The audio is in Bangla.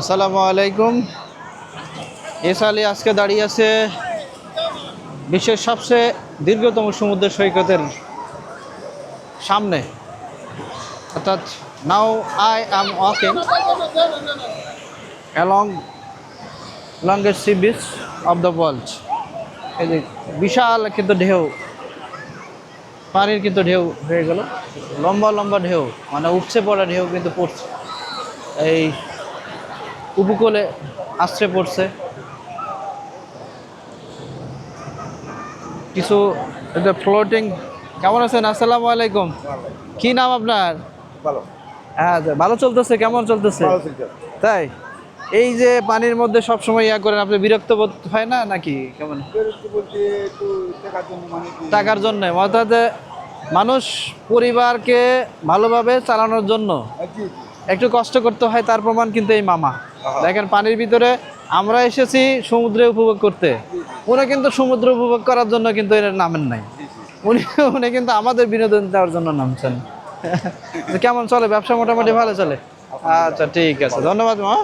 আসসালামু আলাইকুম। এস আলী আজকে দাঁড়িয়ে আছে বিশ্বের সবচেয়ে দীর্ঘতম সমুদ্র সৈকতের সামনে। অর্থাৎ now I am walking along longest sea beach of the world. এই যে বিশাল কিন্তু ঢেউ, পানির কিন্তু ঢেউ হয়ে গেল। লম্বা লম্বা ঢেউ মানে উঠছে পড়া ঢেউ কিন্তু পড়ছে। এই উপকূলে আশ্রে পড়ছে। কিছু এটা ফ্লোটিং কেমন আছেন? আসসালামু আলাইকুম। কি নাম আপনার? ভালো। হ্যাঁ ভালো চলতেছে কেমন চলতেছে? তাই? এই যে পানির মধ্যে সব সময় ইয়া করেন আপনি বিরক্ত বোধ হয় না নাকি? কেমন? টাকার জন্য মানে টাকার জন্য অর্থাৎ মানুষ পরিবারকে ভালোভাবে চালানোর জন্য। একটু কষ্ট করতে হয় তার প্রমাণ কিন্তু এই মামা। দেখেন পানির ভিতরে আমরা এসেছি সমুদ্রে উপভোগ করতে। ওরা কিন্তু সমুদ্র উপভোগ করার জন্য কিন্তু এর নামেন নাই। উনি উনি কিন্তু আমাদের বিনোদন দেওয়ার জন্য নামছেন। কেমন চলে? ব্যবসা মোটামুটি ভালো চলে? আচ্ছা ঠিক আছে। ধন্যবাদ মা।